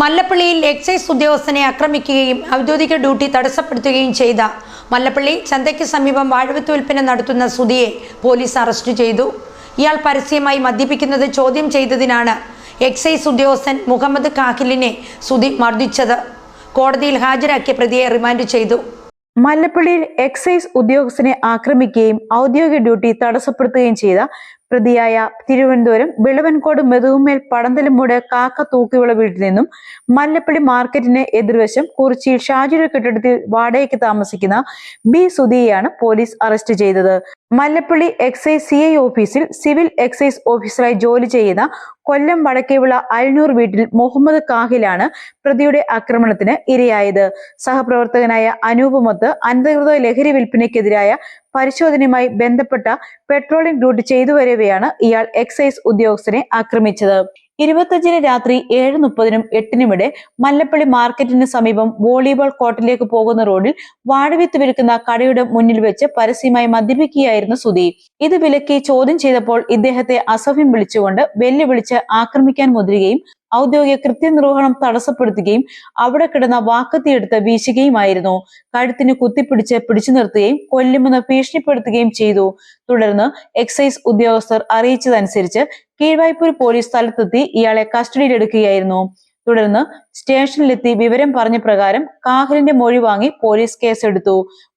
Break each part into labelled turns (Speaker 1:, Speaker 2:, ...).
Speaker 1: മല്ലപ്പള്ളിയിൽ excise ഉദ്യോഗസ്ഥനെ ആക്രമിക്കുകയും ഔദ്യോഗിക ഡ്യൂട്ടി തടസ്സപ്പെടുത്തുകയും ചെയ്ത മല്ലപ്പള്ളി ചന്തയ്ക്ക് സമീപം വാഴവത്ത് വിൽപ്പന നടത്തുന്ന സുധിയെ പോലീസ് അറസ്റ്റ് ചെയ്തു. ഇയാൾ പരസ്യമായി മദ്യപിക്കുന്നത് ചോദ്യം ചെയ്തതിനാണ് എക്സൈസ് ഉദ്യോഗസ്ഥൻ മുഹമ്മദ് കാഹിലിനെ സുധി മർദ്ദിച്ചത്. കോടതിയിൽ ഹാജരാക്കിയ പ്രതിയെ റിമാൻഡ് ചെയ്തു.
Speaker 2: മല്ലപ്പള്ളിയിൽ എക്സൈസ് ഉദ്യോഗസ്ഥനെ ആക്രമിക്കുകയും ഔദ്യോഗിക ഡ്യൂട്ടി തടസ്സപ്പെടുത്തുകയും ചെയ്ത പ്രതിയായ തിരുവനന്തപുരം വിളവൻകോട് മെതുകുമേൽ പടന്തലമൂട് കാക്ക തൂക്കിവിള വീട്ടിൽ നിന്നും മല്ലപ്പള്ളി മാർക്കറ്റിന് എതിർവശം കുറിച്ചിയിൽ ഷാജിയുടെ കെട്ടിടത്തിൽ വാടകയ്ക്ക് താമസിക്കുന്ന ബി സുധിയെയാണ് പോലീസ് അറസ്റ്റ് ചെയ്തത്. മല്ലപ്പള്ളി എക്സൈസ് സി ഓഫീസിൽ സിവിൽ എക്സൈസ് ഓഫീസറായി ജോലി ചെയ്യുന്ന കൊല്ലം വടക്കേവിള അൽനൂർ വീട്ടിൽ മുഹമ്മദ് കാഹിലാണ് പ്രതിയുടെ ആക്രമണത്തിന് ഇരയായത്. സഹപ്രവർത്തകനായ അനൂപമൊത്ത് അനധികൃത ലഹരി വിൽപ്പനയ്ക്കെതിരായ പരിശോധനയുമായി ബന്ധപ്പെട്ട പെട്രോളിംഗ് ഡ്യൂട്ടി ചെയ്തു വരവെയാണ് ഇയാൾ എക്സൈസ് ഉദ്യോഗസ്ഥനെ ആക്രമിച്ചത്. ഇരുപത്തഞ്ചിന് രാത്രി ഏഴ് മുപ്പതിനും എട്ടിനുമിടെ മല്ലപ്പള്ളി മാർക്കറ്റിന് സമീപം വോളിബോൾ കോർട്ടിലേക്ക് പോകുന്ന റോഡിൽ വാഴവിത്ത് വിൽക്കുന്ന കടയുടെ മുന്നിൽ വെച്ച് പരസ്യമായി മദ്യപിക്കുകയായിരുന്നു സുധി. ഇത് വിലക്കി ചോദ്യം ചെയ്തപ്പോൾ ഇദ്ദേഹത്തെ അസഭ്യം വിളിച്ചുകൊണ്ട് വെല്ലുവിളിച്ച് ആക്രമിക്കാൻ മുതിരുകയും ഔദ്യോഗിക കൃത്യനിർവഹണം തടസ്സപ്പെടുത്തുകയും അവിടെ കിടന്ന വാക്കത്തിയെടുത്ത് വീശുകയുമായിരുന്നു. കഴുത്തിന് കുത്തിപ്പിടിച്ച് പിടിച്ചു നിർത്തുകയും കൊല്ലുമെന്ന് ഭീഷണിപ്പെടുത്തുകയും ചെയ്തു. തുടർന്ന് എക്സൈസ് ഉദ്യോഗസ്ഥർ അറിയിച്ചതനുസരിച്ച് കീഴ്വായ്പൂർ പോലീസ് സ്ഥലത്തെത്തി ഇയാളെ കസ്റ്റഡിയിലെടുക്കുകയായിരുന്നു. തുടർന്ന് സ്റ്റേഷനിലെത്തി വിവരം പറഞ്ഞ പ്രകാരം കാഹലിന്റെ മൊഴി വാങ്ങി പോലീസ് കേസെടുത്തു.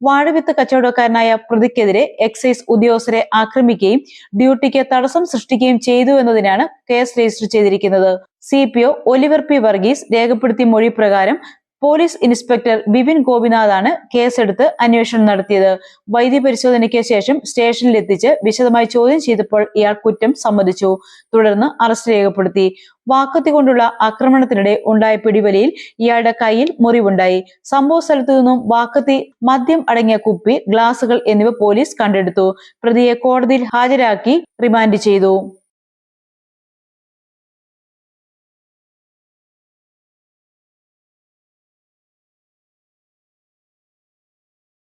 Speaker 2: വാഴവിത്ത് കച്ചവടക്കാരനായ പ്രതിക്കെതിരെ എക്സൈസ് ഉദ്യോഗസ്ഥരെ ആക്രമിക്കുകയും ഡ്യൂട്ടിക്ക് തടസ്സം സൃഷ്ടിക്കുകയും ചെയ്തു എന്നതിനാണ് കേസ് രജിസ്റ്റർ ചെയ്തിരിക്കുന്നത്. C P O Oliver P Varghese രേഖപ്പെടുത്തിയ മൊഴി പ്രകാരം പോലീസ് ഇൻസ്പെക്ടർ ബിപിൻ ഗോപിനാഥാണ് കേസെടുത്ത് അന്വേഷണം നടത്തിയത്. വൈദ്യ പരിശോധനയ്ക്ക് ശേഷം സ്റ്റേഷനിൽ എത്തിച്ച് വിശദമായി ചോദ്യം ചെയ്തപ്പോൾ ഇയാൾ കുറ്റം സമ്മതിച്ചു. തുടർന്ന് അറസ്റ്റ് രേഖപ്പെടുത്തി. വാക്കത്തി കൊണ്ടുള്ള ആക്രമണത്തിനിടെ ഉണ്ടായ പിടിവലിയിൽ ഇയാളുടെ കയ്യിൽ മുറിവുണ്ടായി. സംഭവ സ്ഥലത്തു നിന്നും വാക്കത്തി മദ്യം അടങ്ങിയ കുപ്പി ഗ്ലാസുകൾ എന്നിവ പോലീസ് കണ്ടെടുത്തു. പ്രതിയെ കോടതിയിൽ ഹാജരാക്കി റിമാൻഡ് ചെയ്തു.